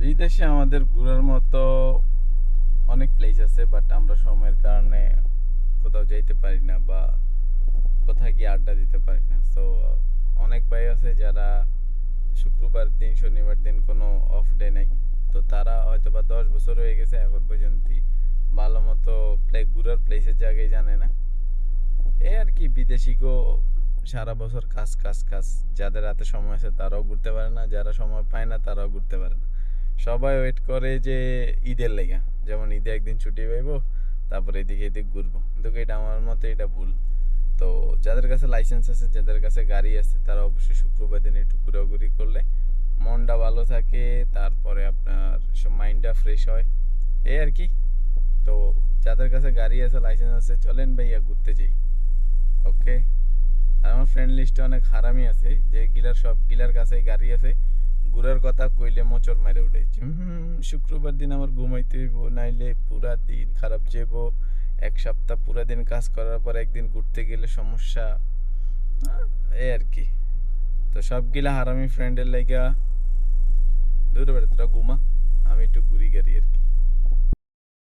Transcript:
বিদেশে আমাদের ঘোরার মতো অনেক প্লেস আছে বাট আমরা সময়ের কারণে কোথাও যাইতে পারি না বা কোথায় গিয়ে আড্ডা দিতে পারি না। সো অনেক ভাই আছে যারা শুক্রবার দিন, শনিবার দিন কোনো অফ ডে নেই। তো তারা হয়তো বা দশ বছর হয়ে গেছে এখন পর্যন্ত ভালো মতো প্লে ঘুরার প্লেসের জায়গায় জানে না। এই আর কি, বিদেশি গো সারা বছর কাজ কাজ কাজ। যাদের হাতে সময় আছে তারাও ঘুরতে পারে না, যারা সময় পায় না তারাও ঘুরতে পারে না। সবাই ওয়েট করে যে ঈদের লেগা। যেমন ঈদে একদিন ছুটি পাইবো, তারপরে এদিকে এদিক ঘুরবো। কিন্তু এটা আমার মতে এটা ভুল। তো যাদের কাছে লাইসেন্স আছে, যাদের কাছে গাড়ি আছে, তারা অবশ্যই শুক্রবার দিন একটু ঘোরাঘুরি করলে মনটা ভালো থাকে, তারপরে আপনার সব মাইন্ডটা ফ্রেশ হয়। এই আর কি। তো যাদের কাছে গাড়ি আছে লাইসেন্স আছে, চলেন ভাইয়া, ঘুরতে যাই। ওকে আর আমার ফ্রেন্ড লিস্টে অনেক হারামি আছে, যে গিলার সব গিলার কাছেই গাড়ি আছে। ঘুরার কথা কইলে মোচর মারে উঠেছি হুম শুক্রবার দিন আমার ঘুমাইতে হইব নাইলে পুরা দিন খারাপ যাব এক সপ্তাহ পুরা দিন কাজ করার পর একদিন ঘুরতে গেলে সমস্যা এ এই আর কি। তো সবগুলা হারামি ফ্রেন্ডের লাইগা দূরে বেড়ে তোরা ঘুমা। আমি একটু ঘুরি গাড়ি আর কি।